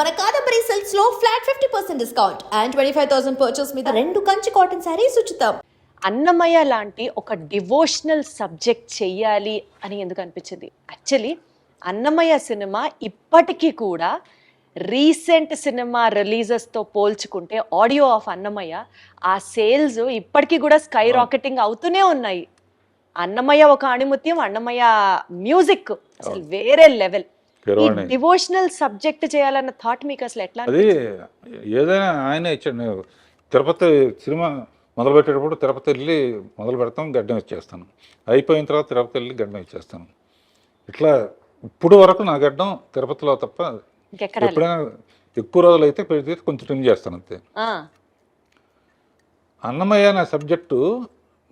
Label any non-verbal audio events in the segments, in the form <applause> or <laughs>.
మన Kadambari సిల్క్స్లో flat fifty percent discount and twenty five thousand purchase మీద రెండు కంచి కాటన్ శారీస్ ఉచితం. అన్నమయ్య లాంటి ఒక డివోషనల్ సబ్జెక్ట్ చెయ్యాలి అని ఎందుకు అనిపించింది? యాక్చువల్లీ అన్నమయ్య సినిమా ఇప్పటికీ కూడా రీసెంట్ సినిమా రిలీజెస్తో పోల్చుకుంటే ఆడియో ఆఫ్ అన్నమయ్య ఆ సేల్స్ ఇప్పటికీ కూడా స్కై రాకెటింగ్ అవుతూనే ఉన్నాయి. అన్నమయ్య ఒక అణిముత్యం అన్నమయ్య మ్యూజిక్ అసలు వేరే లెవెల్. డివోషనల్ సబ్జెక్ట్ చేయాలన్న థాట్ మీకు అసలు ఎట్లా అది ఏదైనా ఆయనే ఇచ్చాడు. తిరుపతి సినిమా మొదలు పెట్టేటప్పుడు తిరుపతి వెళ్ళి మొదలు పెడతాం గడ్డం ఇచ్చేస్తాను. అయిపోయిన తర్వాత తిరుపతి వెళ్ళి గడ్డం ఇచ్చేస్తాను. ఇట్లా ఇప్పుడు వరకు నా గడ్డం తిరుపతిలో తప్ప ఎప్పుడైనా ఎక్కువ రోజులు అయితే పెడితే కొంచెం ట్రిమ్ చేస్తాను అంతే. అన్నమయ్య అనే సబ్జెక్టు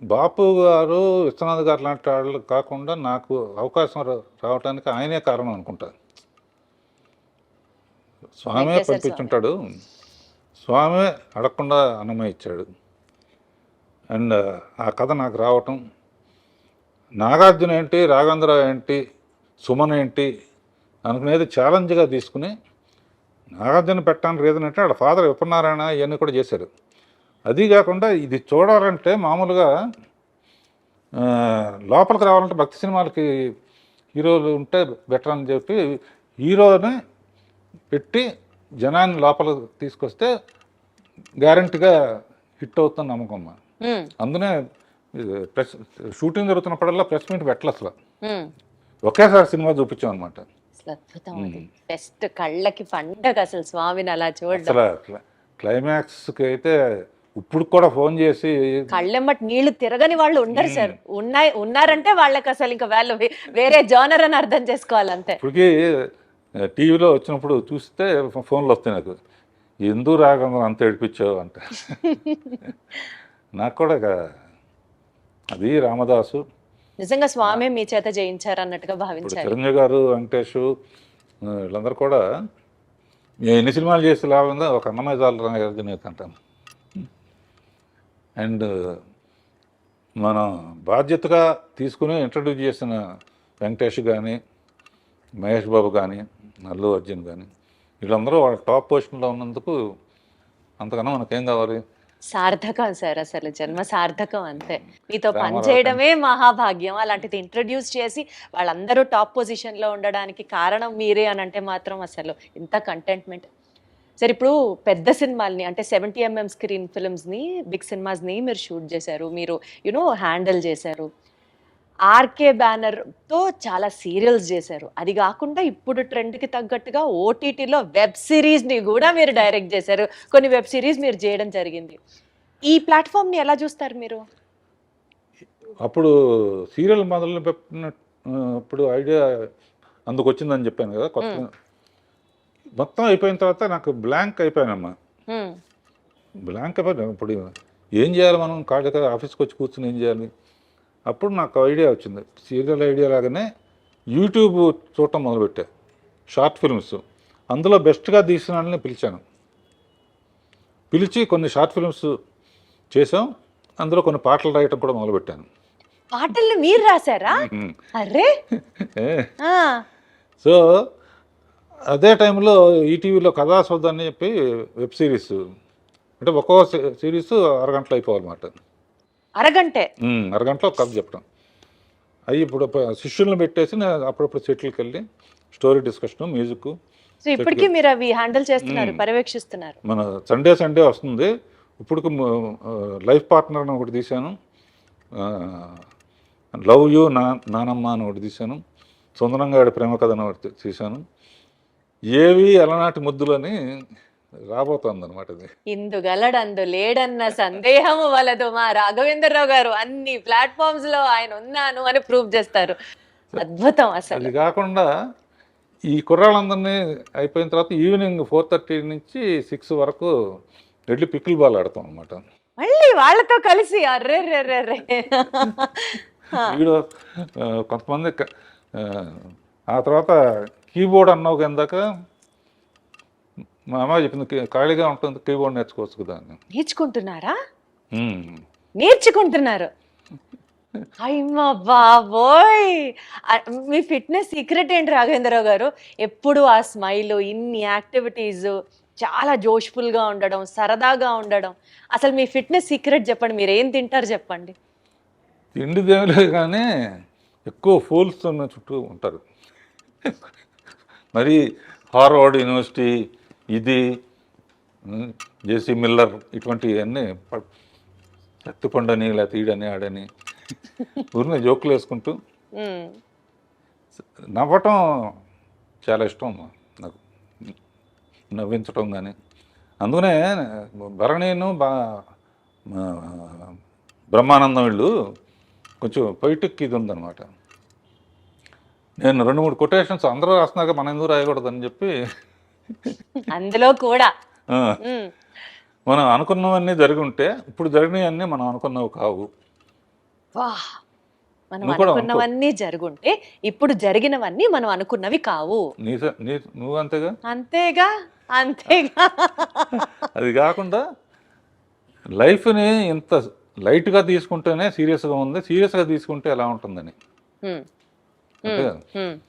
బాపు గారు విశ్వనాథ్ గారు లాంటి వాళ్ళు కాకుండా నాకు అవకాశం రావడానికి ఆయనే కారణం అనుకుంటా. స్వామి పంపించుంటాడు. స్వామి అడగకుండా అన్నమయ్య ఇచ్చాడు. అండ్ ఆ కథ నాకు రావటం. నాగార్జున ఏంటి రాఘవేంద్ర ఏంటి సుమన్ ఏంటి అనుకునేది ఛాలెంజ్గా తీసుకుని నాగార్జున పెట్టడానికి రీజన్ అంటే వాళ్ళ ఫాదర్ విపన్నారాయణ ఇవన్నీ కూడా చేశారు. అది కాకుండా ఇది చూడాలంటే మామూలుగా లోపలికి రావాలంటే భక్తి సినిమాలకి హీరోలు ఉంటే బెటర్ అని చెప్పి హీరోని పెట్టి జనాన్ని లోపలికి తీసుకొస్తే గ్యారంటీగా హిట్ అవుతుంది నమ్మకం అందునే ప్రెస్ షూటింగ్ జరుగుతున్నప్పుడల్లా ప్రెస్ మీట్ పెట్టలే అసలు. ఒకేసారి సినిమా చూపించాం అనమాట బెస్ట్ కళ్ళకి పండగ అసలు స్వామిని అలా చూడడం. క్లై- క్లైమాక్స్కి అయితే ఇప్పుడు కూడా ఫోన్ చేసి కళ్ళెమ్మటి నీళ్ళు తిరగని వాళ్ళు ఉండరు సార్. ఉన్నాయి ఉన్నారంటే వాళ్ళకి అసలు ఇంకా వాళ్ళు వేరే జోనర్ అని అర్థం చేసుకోవాలి అంతే ఇప్పటికీ టీవీలో వచ్చినప్పుడు చూస్తే ఫోన్లు వస్తాయి నాకు. ఎందుకు రాకుండా అంత ఏడిపించావు? అంట. నాకు కూడా అది రామదాసు. నిజంగా స్వామి మీ చేత జయించారు అన్నట్టుగా భావించారు. చిరంజీవి గారు వెంకటేష్ వీళ్ళందరూ కూడా "నేను ఎన్ని సినిమాలు చేసి లాభం ఉందో ఒక అన్నమయ్య జాలరాజు అంటాను అండ్ మనం బాధ్యతగా తీసుకుని ఇంట్రడ్యూస్ చేసిన వెంకటేష్ కానీ మహేష్ బాబు కానీ అల్లు అర్జున్ కానీ వీళ్ళందరూ వాళ్ళ టాప్ పొజిషన్లో ఉన్నందుకు అంతకన్నా మనకేం కావాలి? సార్థకం సార్ అసలు జన్మ సార్థకం అంతే. మీతో పనిచేయడమే మహాభాగ్యం. అలాంటిది ఇంట్రడ్యూస్ చేసి వాళ్ళందరూ టాప్ పొజిషన్లో ఉండడానికి కారణం మీరే అని అంటే మాత్రం అసలు ఇంత కంటెంట్మెంట్ సరే ఇప్పుడు పెద్ద సినిమాల్ని అంటే సెవెంటీ ఎంఎం స్క్రీన్ ఫిల్మ్స్ని బిగ్ సినిమాస్ని మీరు షూట్ చేశారు. మీరు యునో హ్యాండిల్ చేశారు. ఆర్కే బ్యానర్తో చాలా సీరియల్స్ చేశారు. అది కాకుండా ఇప్పుడు ట్రెండ్కి తగ్గట్టుగా ఓటీటీలో వెబ్ సిరీస్ని కూడా మీరు డైరెక్ట్ చేశారు. కొన్ని వెబ్ సిరీస్ మీరు చేయడం జరిగింది. ఈ ప్లాట్ఫామ్ని ఎలా చూస్తారు మీరు? అప్పుడు సీరియల్ మొదలు పెట్టిన అప్పుడు ఐడియా అందుకు వచ్చిందని చెప్పాను కదా కొత్త మొత్తం అయిపోయిన తర్వాత నాకు బ్లాంక్ అయిపోయానమ్మా. బ్లాంక్ అయిపోయాను. ఇప్పుడు ఏం చేయాలి మనం? ఖాళీగా ఆఫీస్కి వచ్చి కూర్చుని ఏం చేయాలి? అప్పుడు నాకు ఐడియా వచ్చింది. సీరియల్ ఐడియా లాగానే యూట్యూబ్ చూడటం మొదలుపెట్టా. షార్ట్ ఫిల్మ్స్ అందులో బెస్ట్గా తీసిన వాళ్ళని పిలిచాను. పిలిచి కొన్ని షార్ట్ ఫిల్మ్స్ చేసాం అందులో కొన్ని పాటలు రాయటం కూడా మొదలుపెట్టాను. పాటల్ని మీరు రాశారా. అరే సో <laughs> అదే టైంలో ఈటీవీలో కథాసౌధ అని చెప్పి వెబ్ సిరీస్ అంటే ఒక్కో సిరీస్ అరగంటలో అయిపోవాలన్నమాట. అరగంటే? అరగంటలో కథ చెప్పడం అవి ఇప్పుడు శిష్యులను పెట్టేసి నేను అప్పుడప్పుడు సెటిల్కి వెళ్ళి స్టోరీ డిస్కషన్ మ్యూజిక్ సో ఇప్పటికీ మీరు అవి హ్యాండిల్ చేస్తున్నారు పర్యవేక్షిస్తున్నారు. మన సండే సండే వస్తుంది. ఇప్పుడు లైఫ్ పార్ట్నర్ అని ఒకటి తీశాను. లవ్ యూ నా నానమ్మ అని ఒకటి తీశాను. సుందరంగా ఆడి ప్రేమ కథ అని ఒకటి తీశాను. ఏవి అలనాటి ముద్దులని రాబోతోంది అనమాట ఇది. ఇందుగలడందు లేడన్న సందేహము వలదు మా రాఘవేంద్రరావు గారు. అన్ని ప్లాట్ఫామ్స్లో ఆయన ఉన్నాను అని ప్రూవ్ చేస్తారు. అద్భుతం అసలు. అది కాకుండా ఈ కుర్రాళ్ళందరినీ అయిపోయిన తర్వాత ఈవినింగ్ ఫోర్ థర్టీ నుంచి సిక్స్ వరకు వెళ్ళి పికిల్ బాల్ ఆడతాం అనమాట మళ్ళీ వాళ్ళతో కలిసి అర్రే రే రే రే వీడు కొంతమంది ఆ తర్వాత కీబోర్డ్ అన్నావు కిందాక మా అమ్మ చెప్పింది "కీ- ఖాళీగా ఉంటుంది కీబోర్డ్ నేర్చుకోవచ్చు కదా అని. నేర్చుకుంటున్నారా. నేర్చుకుంటున్నారు. అయ్యమ్మ బాబోయ్! ఆ, మీ ఫిట్నెస్ సీక్రెట్ ఏంటి రాఘవేంద్రరావు గారు? ఎప్పుడు ఆ స్మైల్ ఇన్ని యాక్టివిటీస్ చాలా జోష్ఫుల్గా ఉండడం సరదాగా ఉండడం. అసలు మీ ఫిట్నెస్ సీక్రెట్ చెప్పండి మీరు ఏం తింటారు చెప్పండి. తిండి దేవులే కానీ ఎక్కువ ఫూల్స్ ఉన్న చుట్టూ ఉంటారు. మరి హార్వర్డ్ యూనివర్సిటీ ఇది జేసీ మిల్లర్ ఇటువంటివన్నీ ప- కత్తిపండని లేకపోతే ఈడని ఆడని ఊరిని జోకులు వేసుకుంటూ. నవ్వటం చాలా ఇష్టం నాకు. నవ్వించటం కానీ అందుకనే భరణీను బా బ్రహ్మానందం వీళ్ళు కొంచెం పొయిటిక్ ఇది ఉందన్నమాట. నేను రెండు మూడు కొటేషన్స్ అందరూ రాస్తున్నాక మనం ఎందుకు రాయకూడదని చెప్పి. అందులో కూడా. మనం అనుకున్నవన్నీ జరిగి ఉంటే ఇప్పుడు జరిగినవన్నీ మనం అనుకున్నవి కావు. మనం. అనుకున్నవన్నీ జరుగుంటే ఇప్పుడు జరిగినవన్నీ మనం అనుకున్నవి కావు. నువ్వు అంతేగా? అంతేగా? అంతేగా? అది కాకుండా లైఫ్ని ఇంత లైట్గా తీసుకుంటేనే సీరియస్గా ఉంది. సీరియస్గా తీసుకుంటే ఎలా ఉంటుందని. మ్మ్. అంతే కదా మ్మ్.